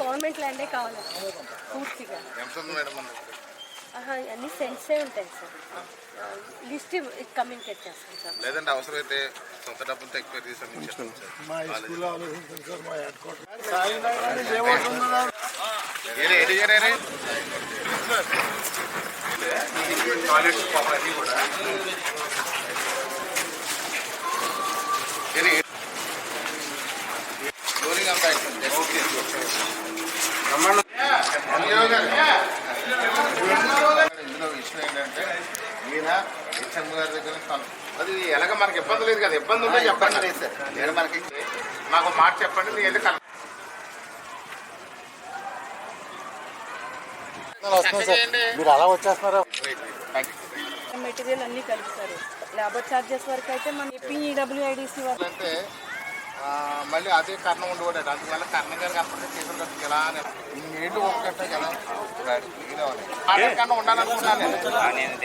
Government ల్యాండే కావాలి. పూర్తిగా. అన్ని సెన్సే ఉంటాయి సార్. లిస్ట్ కమ్యూనికేట్ చేస్తాం సార్. లేదంటే అవసరమైతే సొంత డబ్బులతో ఎక్కువ తీసుకొని టాయిలెట్స్ అన్నీ కూడా ఫ్లోరింగ్ అంతా. ఓకే. ఇందులో విషయం ఏంటంటే ఈయన హెచ్ఎం గారి దగ్గర తను- అది ఎలాగ మనకి ఇబ్బంది లేదు కదా ఇబ్బంది ఉంటే చెప్పండి. లేదు సార్. నేను మనకి నాకు ఒక మాట చెప్పండి నేను వెళ్ళి మీరు అలా వచ్చేస్తున్నారా. మెటీరియల్ అన్ని కలుపుతారు లేబర్ ఛార్జెస్ వరకు అయితే మన పిఈడబ్ల్యూఐడిసి వరకు అంటే మళ్ళీ అదే కర్ణం ఉండేవాడు అందువల్ల కర్ణ గారికి అప్పటికే చేతులు కట్టుకు ఎలా అని ఇన్ని ఏళ్ళు ఒక్కటే కదా. కర్ణం ఉండాలనుకున్నాను నేను.